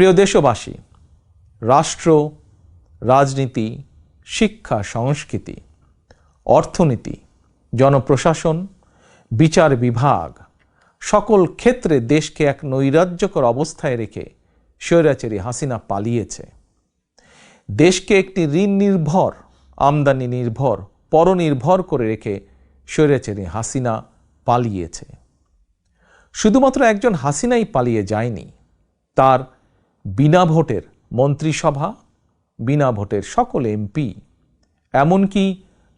প্রিয় দেশবাসী, রাষ্ট্র, রাজনীতি, শিক্ষা, সংস্কৃতি, অর্থনীতি, জনপ্রশাসন, বিচার বিভাগ সকল ক্ষেত্রে দেশকে এক নৈরাজ্যকর অবস্থায় রেখে স্বৈরাচারী হাসিনা পালিয়েছে। দেশকে একটি ঋণ নির্ভর আমদানি নির্ভর, পরনির্ভর করে রেখে স্বৈরাচারী হাসিনা পালিয়েছে। শুধুমাত্র একজন হাসিনাই পালিয়ে যায়নি, তার বিনা ভোটের মন্ত্রিসভা, বিনা ভোটের সকল এমপি, এমনকি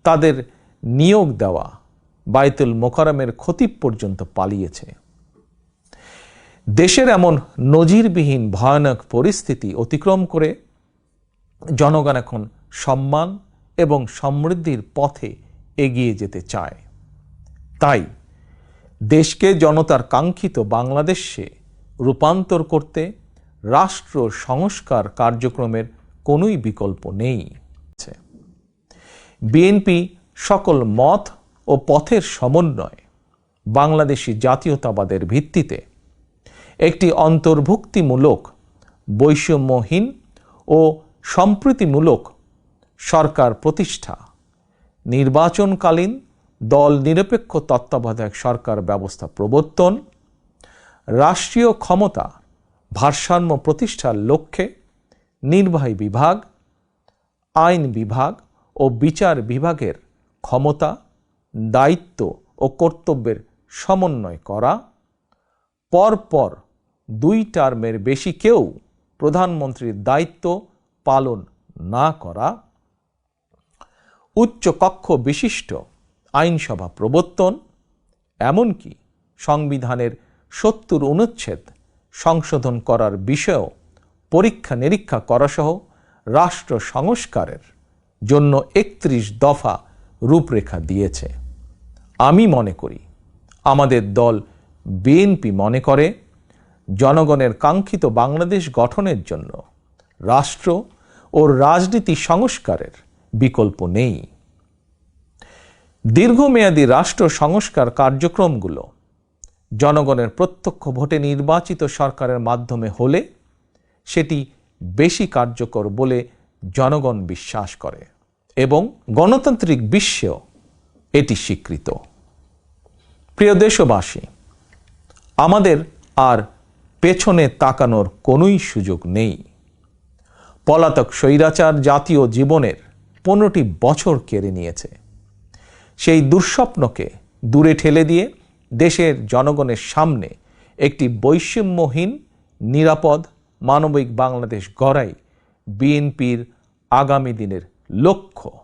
তাদের নিয়োগ দেওয়া বায়তুল মোকারমের ক্ষতি পর্যন্ত পালিয়েছে। দেশের এমন নজিরবিহীন ভয়ানক পরিস্থিতি অতিক্রম করে জনগণ এখন সম্মান এবং সমৃদ্ধির পথে এগিয়ে যেতে চায়। তাই দেশকে জনতার কাঙ্ক্ষিত বাংলাদেশে রূপান্তর করতে রাষ্ট্র সংস্কার কার্যক্রমের কোনোই বিকল্প নেই। বিএনপি সকল মত ও পথের সমন্বয় বাংলাদেশি জাতীয়তাবাদের ভিত্তিতে একটি অন্তর্ভুক্তিমূলক, বৈষম্যহীন ও সম্প্রীতিমূলক সরকার প্রতিষ্ঠা, নির্বাচনকালীন দল নিরপেক্ষ তত্ত্বাবধায়ক সরকার ব্যবস্থা প্রবর্তন, রাষ্ট্রীয় ক্ষমতা ভারসাম্য প্রতিষ্ঠার লক্ষ্যে নির্বাহী বিভাগ, আইন বিভাগ ও বিচার বিভাগের ক্ষমতা, দায়িত্ব ও কর্তব্যের সমন্বয় করা। পরপর দুই টার্মের বেশি কেউ প্রধানমন্ত্রীর দায়িত্ব পালন না করা। উচ্চ কক্ষ বিশিষ্ট আইনসভা প্রবর্তন, এমনকি সংবিধানের সত্তর অনুচ্ছেদ সংশোধন করার বিষয়েও পরীক্ষা নিরীক্ষা করাসহ রাষ্ট্র সংস্কারের জন্য একত্রিশ দফা রূপরেখা দিয়েছে। আমি মনে করি, আমাদের দল বিএনপি মনে করে, জনগণের কাঙ্ক্ষিত বাংলাদেশ গঠনের জন্য রাষ্ট্র ও রাজনীতি সংস্কারের বিকল্প নেই। দীর্ঘমেয়াদী রাষ্ট্র সংস্কার কার্যক্রমগুলো জনগণের প্রত্যক্ষ ভোটে নির্বাচিত সরকারের মাধ্যমে হলে সেটি বেশি কার্যকর বলে জনগণ বিশ্বাস করে এবং গণতান্ত্রিক বিশ্বেও এটি স্বীকৃত। প্রিয় দেশবাসী, আমাদের আর পেছনে তাকানোর কোনোই সুযোগ নেই। পলাতক স্বৈরাচার জাতীয় জীবনের পনেরোটি বছর কেড়ে নিয়েছে। সেই দুঃস্বপ্নকে দূরে ঠেলে দিয়ে দেশের জনগণের সামনে একটি বৈষম্যহীন নিরাপদ মানবিক বাংলাদেশ গড়াই বিএনপির আগামী দিনের লক্ষ্য।